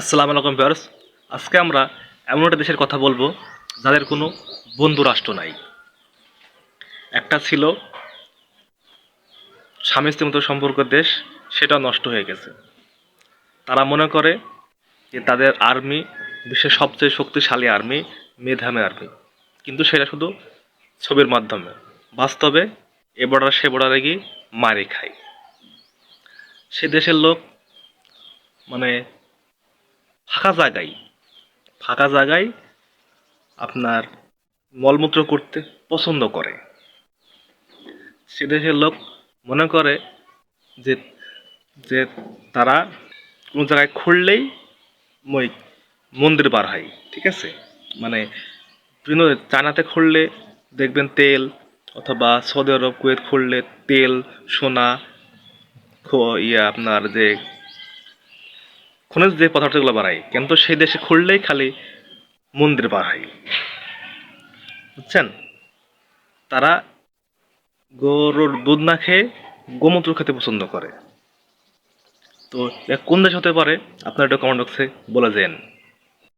আসসালামু আলাইকুম ভিউয়ার্স। আজকে আমরা এমন একটা দেশের কথা বলব যাদের কোনো বন্ধু রাষ্ট্র নাই। একটা ছিল স্বামী স্ত্রীর মতো সম্পর্ক দেশ, সেটা নষ্ট হয়ে গেছে। তারা মনে করে যে তাদের আর্মি, বিশ্বের সবচেয়ে শক্তিশালী আর্মি মেধামে আর্মি। কিন্তু সেটা শুধু ছবির মাধ্যমে। বাস্তবে এ বর্ডার সে বর্ডারে গিয়ে মারি খায়। সে দেশের লোক মানে ফাঁকা জায়গায় ফাঁকা জায়গায় আপনার মলমূত্র করতে পছন্দ করে। সে দেশের লোক মনে করে যে যে তারা কোনো জায়গায় খুললেই মই মন্দির বার হয়, ঠিক আছে? মানে বিভিন্ন চায়নাতে খুললে দেখবেন তেল অথবা সৌদি আরব কুয়েত খুললে তেল, সোনা ইয়ে আপনার যে খনিজ যে পদার্থগুলো বাড়ায়, কিন্তু সেই দেশে খুললেই খালি মন্দির বাড়ায়। বুঝছেন? তারা গরুর দুধ না খেয়ে গোমূত্র খেতে পছন্দ করে। তো কোন দেশ হতে পারে? আপনার এটা কমেন্ট বক্সে বলে দেন।